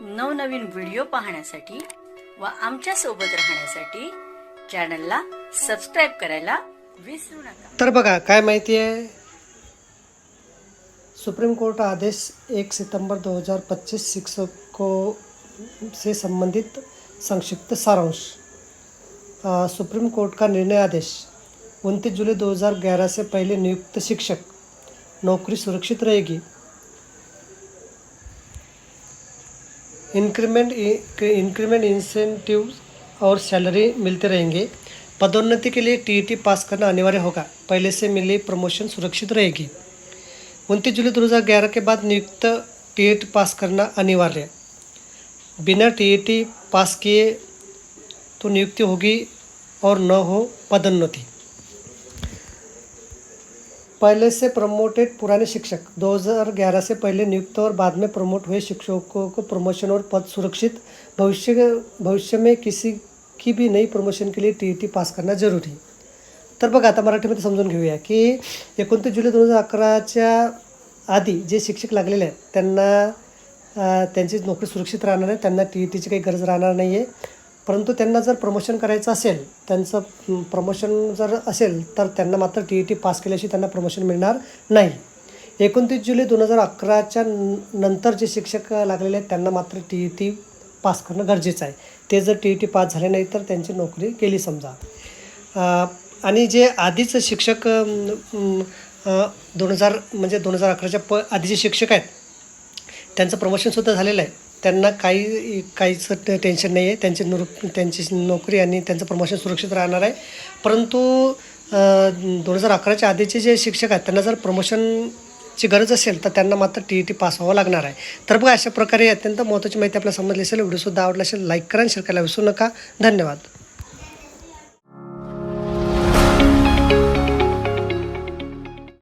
नवनवीन व्हिडिओ पाहण्यासाठी व आमच्यासोबत राहण्यासाठी चॅनलला सबस्क्राईब करायला विसरू नका. तर बघा काय माहिती आहे? सुप्रीम कोर्ट आदेश एक सितंबर 2025 शिक्षकों से संबंधित संक्षिप्त सारांश. सुप्रीम कोर्ट का निर्णय आदेश उनतीस जुलाई 2011 से पहले नियुक्त शिक्षक नौकरी सुरक्षित रहेगी. इंक्रीमेंट इंक्रीमेंट इंसेंटिव और सैलरी मिलते रहेंगे। पदोन्नति के लिए टीईटी पास करना अनिवार्य होगा। पहले से मिली प्रमोशन सुरक्षित रहेगी। उनतीस जुलाई 2011 के बाद नियुक्त टीईटी पास करना अनिवार्य। बिना टीईटी पास किए तो नियुक्ति होगी और न हो पदोन्नति। पहले से प्रमोटेड पुराने शिक्षक. 2011 से पहले नियुक्त और बाद में प्रमोट हुए शिक्षकों को प्रमोशन और पद सुरक्षित. भविष्य भविष्य में किसी की भी नई प्रमोशन के लिए टी टी पास करना जरूरी. तर बघा आता मराठीमध्ये समजून घेऊया की एकोणतीस जुलै दोन हजार अकराच्या आधी जे शिक्षक लागलेले आहेत त्यांना त्यांची नोकरी सुरक्षित राहणार आहे त्यांना टी ई टीची काही गरज राहणार नाही आहे परंतु त्यांना जर प्रमोशन करायचं असेल त्यांचं प्रमोशन जर असेल तर त्यांना मात्र टी ई टी पास केल्याशी त्यांना प्रमोशन मिळणार नाही. एकोणतीस जुलै दोन हजार अकराच्या नंतर जे शिक्षक लागलेले आहेत त्यांना मात्र टी ई टी पास करणं गरजेचं आहे. ते जर टी ई टी पास झाले नाही तर त्यांची नोकरी केली समजा. आणि जे आधीच शिक्षक दोन हजार म्हणजे दोन हजार अकराच्या प आधीचे शिक्षक आहेत त्यांचं प्रमोशनसुद्धा झालेलं आहे. त्यांना काही काहीच टेन्शन नाही आहे त्यांची नुर त्यांची नोकरी आणि त्यांचं प्रमोशन सुरक्षित राहणार आहे. परंतु दोन हजार अकराच्या आधीचे जे शिक्षक आहेत त्यांना जर प्रमोशनची गरज असेल तर त्यांना मात्र टी ई टी पास व्हावं लागणार आहे. तर बघा अशा प्रकारे अत्यंत महत्त्वाची माहिती आपल्याला समजली असेल व्हिडिओसुद्धा आवडला असेल लाईक करा आणि शेअर करायला विसरू नका. धन्यवाद.